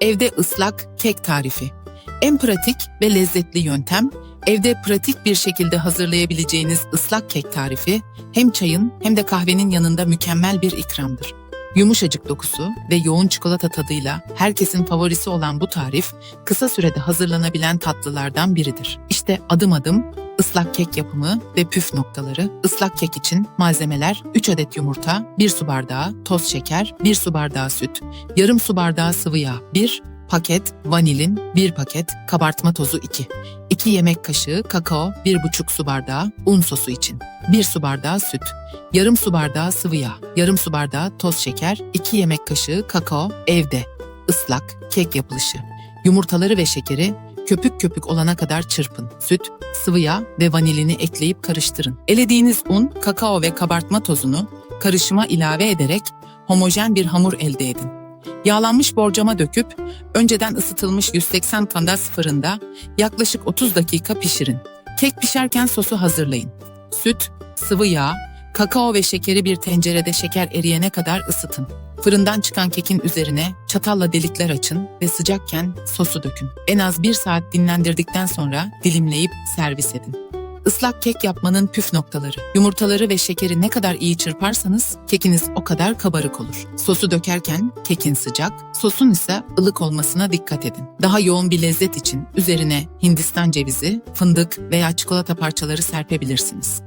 Evde ıslak kek tarifi. En pratik ve lezzetli yöntem, evde pratik bir şekilde hazırlayabileceğiniz ıslak kek tarifi, hem çayın hem de kahvenin yanında mükemmel bir ikramdır. Yumuşacık dokusu ve yoğun çikolata tadıyla herkesin favorisi olan bu tarif, kısa sürede hazırlanabilen tatlılardan biridir. İşte adım adım ıslak kek yapımı ve püf noktaları. Islak kek için malzemeler 3 adet yumurta, 1 su bardağı toz şeker, 1 su bardağı süt, yarım su bardağı sıvı yağ, 1 paket vanilin, 1 paket kabartma tozu 2, 2 yemek kaşığı kakao, 1,5 su bardağı un sosu için, 1 su bardağı süt, yarım su bardağı sıvı yağ, yarım su bardağı toz şeker, 2 yemek kaşığı kakao, evde, ıslak, kek yapılışı. Yumurtaları ve şekeri köpük köpük olana kadar çırpın. Süt, sıvı yağ ve vanilini ekleyip karıştırın. Elediğiniz un, kakao ve kabartma tozunu karışıma ilave ederek homojen bir hamur elde edin. Yağlanmış borcama döküp önceden ısıtılmış 180 kandas fırında yaklaşık 30 dakika pişirin. Kek pişerken sosu hazırlayın. Süt, sıvı yağ, kakao ve şekeri bir tencerede şeker eriyene kadar ısıtın. Fırından çıkan kekin üzerine çatalla delikler açın ve sıcakken sosu dökün. En az bir saat dinlendirdikten sonra dilimleyip servis edin. Islak kek yapmanın püf noktaları. Yumurtaları ve şekeri ne kadar iyi çırparsanız kekiniz o kadar kabarık olur. Sosu dökerken kekin sıcak, sosun ise ılık olmasına dikkat edin. Daha yoğun bir lezzet için üzerine Hindistan cevizi, fındık veya çikolata parçaları serpebilirsiniz.